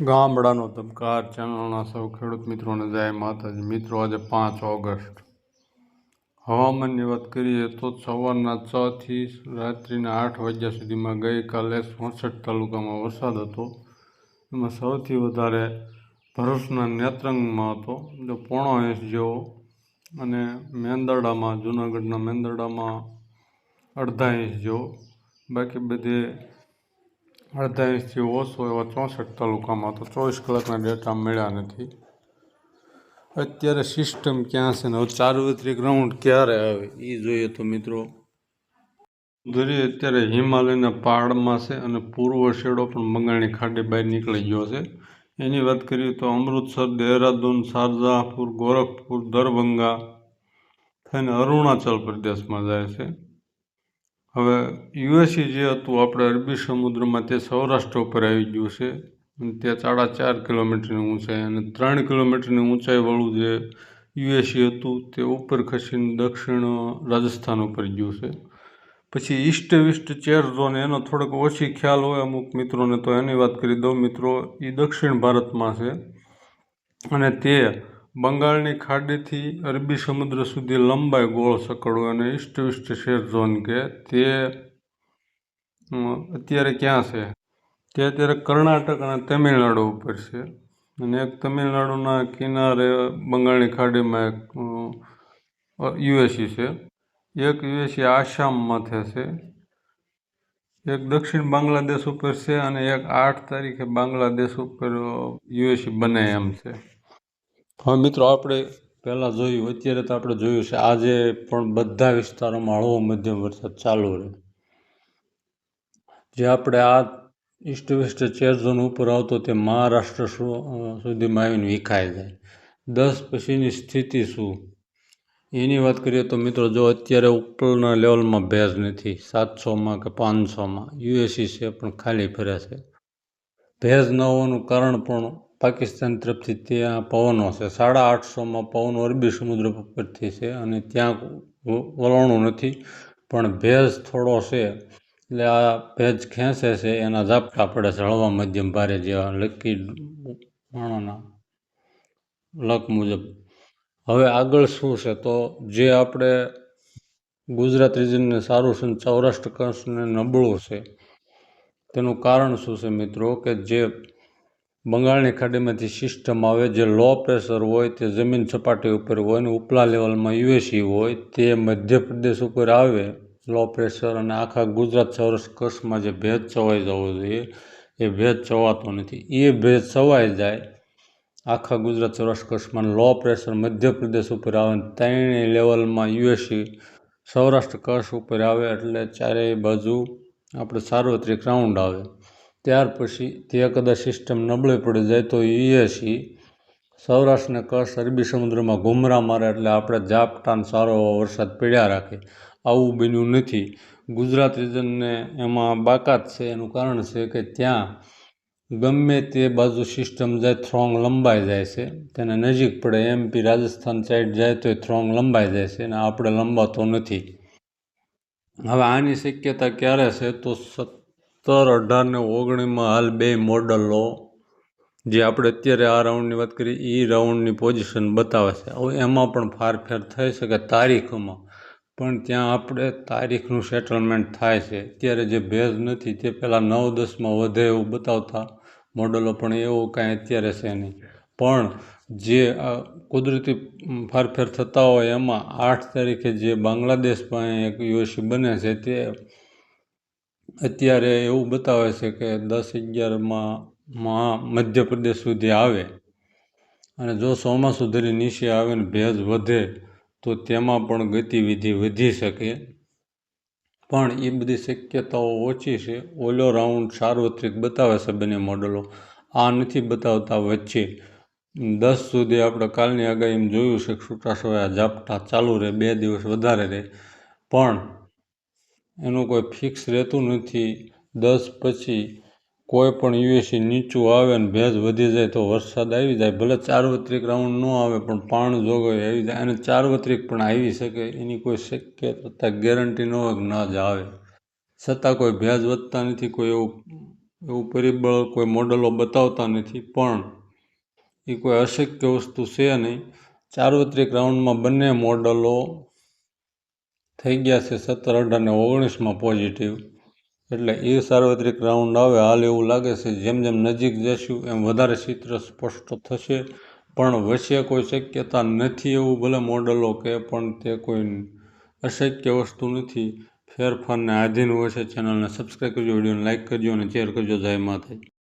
ગામડાનો ધબકાર ચેનલના સૌ ખેડૂત મિત્રોને જય માતાજી. મિત્રો, આજે પાંચ ઓગસ્ટ. હવામાનની વાત કરીએ તો સવારના છ થી રાત્રિના આઠ વાગ્યા સુધીમાં ગઈકાલે ચોસઠ તાલુકામાં વરસાદ હતો. એમાં સૌથી વધારે ભરૂચના નેત્રંગમાં હતો, જો પોણો ઇંચ જેવો. અને મેંદરડામાં, જૂનાગઢના મેંદરડામાં અડધા ઇંચ જેવો. બાકી બધે અડધા ઇંચથી ઓછો એવા ચોસઠ તાલુકામાં તો ચોવીસ કલાકના ડેટા મળ્યા નથી. અત્યારે સિસ્ટમ ક્યાં છે ને? હવે ગ્રાઉન્ડ રાઉન્ડ ક્યારે આવે? એ જોઈએ તો મિત્રો. દરિયો અત્યારે હિમાલયના પહાડમાં છે અને પૂર્વ શેડો પણ બંગાળની ખાડી બહાર નીકળી ગયો છે. એની વાત કરીએ તો અમૃતસર, દહેરાદૂન, શારજાહપુર, ગોરખપુર, દરભંગા થઈને અરુણાચલ પ્રદેશમાં જાય છે. હવે યુએસી જે હતું, આપણે અરબી સમુદ્રમાં તે સૌરાષ્ટ્ર ઉપર આવી ગયું છે. ત્યાં સાડા ચાર કિલોમીટરની ઊંચાઈ અને ત્રણ કિલોમીટરની ઊંચાઈવાળું જે યુએસી હતું, તે ઉપર ખસીને દક્ષિણ રાજસ્થાન ઉપર ગયું છે. પછી ઈસ્ટ વિસ્ટ ચેર ઝોન, એનો થોડોક ઓછી ખ્યાલ હોય અમુક મિત્રોને, તો એની વાત કરી દઉં મિત્રો. એ દક્ષિણ ભારતમાં છે. અને તે બંગાળની ખાડીથી અરબી સમુદ્ર સુધી લંબાઈ ગોળ સકડવું અને ઈસ્ટ વેસ્ટ શેર ઝોન કે તે અત્યારે ક્યાં છે? તે અત્યારે કર્ણાટક અને તમિલનાડુ ઉપર છે. અને એક તમિલનાડુના કિનારે બંગાળની ખાડીમાં એક યુએસી છે. એક યુએસી આસામ માથે છે. એક દક્ષિણ બાંગ્લાદેશ ઉપર છે અને એક આઠ તારીખે બાંગ્લાદેશ ઉપર યુએસી બને એમ છે. હવે મિત્રો આપણે પહેલાં જોયું, અત્યારે તો આપણે જોયું છે, આજે પણ બધા વિસ્તારોમાં હળવો મધ્યમ વરસાદ ચાલુ રહે. જે આપણે આ ઈસ્ટ વેસ્ટ ચેર ઝોન ઉપર આવતો તે મહારાષ્ટ્ર સુધીમાં આવીને વિખાઈ જાય. દસ પછીની સ્થિતિ શું? એની વાત કરીએ તો મિત્રો જો અત્યારે ઉપરના લેવલમાં ભેજ નથી, સાતસોમાં કે પાંચસોમાં યુએસી છે પણ ખાલી ફરે છે. ભેજ ન હોવાનું કારણ પણ પાકિસ્તાન તરફથી ત્યાં પવનો છે. સાડા આઠસોમાં પવનો અરબી સમુદ્ર પરથી છે અને ત્યાં વલણું નથી, પણ ભેજ થોડો છે. એટલે આ ભેજ ખેંચે છે, એના ઝાપટા પડે છે, હળવા મધ્યમ ભારે જેવા લકી માણોના લક મુજબ. હવે આગળ શું છે? તો જે આપણે ગુજરાત રિજનને સારું છે સૌરાષ્ટ્ર કચ્છને નબળું છે, તેનું કારણ શું છે મિત્રો? કે જે બંગાળની ખાડીમાંથી સિસ્ટમ આવે જે લો પ્રેશર હોય, તે જમીન સપાટી ઉપર હોય અને ઉપલા લેવલમાં યુએસી હોય, તે મધ્યપ્રદેશ ઉપર આવે. લો પ્રેશર અને આખા ગુજરાત સૌરાષ્ટ્ર કચ્છમાં જે ભેજ ચવાઈ જવો જોઈએ, એ ભેજ ચવાતો નથી. એ ભેજ ચવાઈ જાય, આખા ગુજરાત સૌરાષ્ટ્ર કચ્છમાં લો પ્રેશર મધ્યપ્રદેશ ઉપર આવે ત્રણેય લેવલમાં યુએસી સૌરાષ્ટ્ર કચ્છ ઉપર આવે એટલે ચારેય બાજુ આપણે સાર્વત્રિક રાઉન્ડ આવે. ત્યાર પછી તે કદાચ સિસ્ટમ નબળે પડી જાય તો યુએસી સૌરાષ્ટ્રને કચ્છ, અરબી સમુદ્રમાં ઘૂમરા મારે એટલે આપણે જાપટાન સારો વરસાદ પડ્યા રાખે. આવું બન્યું નથી. ગુજરાત રિજનને એમાં બાકાત છે. એનું કારણ છે કે ત્યાં ગમે તે બાજુ સિસ્ટમ જાય થ્રોંગ લંબાઈ જાય છે. તેને નજીક પડે. એમપી રાજસ્થાન સાઈડ જાય તો એ થ્રોંગ લંબાઈ જાય છે અને આપણે લંબાતો નથી. હવે આની શક્યતા ક્યારે છે તો સત્તર, અઢાર ને ઓગણીસમાં હાલ બે મોડલો. જે આપણે અત્યારે આ રાઉન્ડની વાત કરીએ એ રાઉન્ડની પોઝિશન બતાવે છે. હવે એમાં પણ ફારફેર થઈ શકે તારીખોમાં. પણ ત્યાં આપણે તારીખનું સેટલમેન્ટ થાય છે. અત્યારે જે ભેજ નથી, તે પહેલાં નવ, દસમાં વધે એવું બતાવતા મોડલો પણ એવું કાંઈ અત્યારે છે નહીં. પણ જે કુદરતી ફારફેર થતા હોય એમાં આઠ તારીખે જે બાંગ્લાદેશમાં એક યુએસી બને છે, તે અત્યારે એવું બતાવે છે કે દસ અગિયારમાં મધ્યપ્રદેશ સુધી આવે અને જો ચોમાસું ધરી નીચે આવે ને ભેજ વધે તો તેમાં પણ ગતિવિધિ વધી શકે. પણ એ બધી શક્યતાઓ ઓછી છે. ઓલો રાઉન્ડ સાર્વત્રિક બતાવે છે બંને મોડલો. આ નથી બતાવતા વચ્ચે. દસ સુધી આપણે કાલની આગાહીમાં જોયું છે છૂટાછવાયા ઝાપટા ચાલુ રહે, બે દિવસ વધારે રહે. પણ એનું કોઈ ફિક્સ રહેતું નથી. દસ પછી કોઈ પણ યુએસી નીચું આવે ને ભેજ વધી જાય તો વરસાદ આવી જાય. ભલે ચારવત્રિક રાઉન્ડ ન આવે પણ પાણ જોગવાઈ આવી જાય. અને ચારવત્રિક પણ આવી શકે એની કોઈ શક્યતા ગેરંટી ન હોય ન જ આવે. છતાં કોઈ ભેજ વધતા નથી, કોઈ એવું એવું પરિબળ કોઈ મોડલો બતાવતા નથી. પણ એ કોઈ અશક્ય વસ્તુ છે નહીં. ચારવત્રિક રાઉન્ડમાં બંને મોડલો થઈ ગયા છે સત્તર અઢાર ને ઓગણીસમાં પોઝિટિવ એટલે એ સાર્વત્રિક રાઉન્ડ આવે, હાલ એવું લાગે છે, જેમ જેમ નજીક જશું, એમ વધારે ચિત્ર સ્પષ્ટ થશે. પણ વચ્ચે કોઈ શક્યતા નથી એવું ભલે મોડલો કે પણ તે કોઈ અશક્ય વસ્તુ નથી. ફેરફારને આધીન હોય છે ચેનલને સબસ્ક્રાઈબ કરજો, વિડીયોને લાઇક કરજો અને શેર કરજો. જય માતાજી.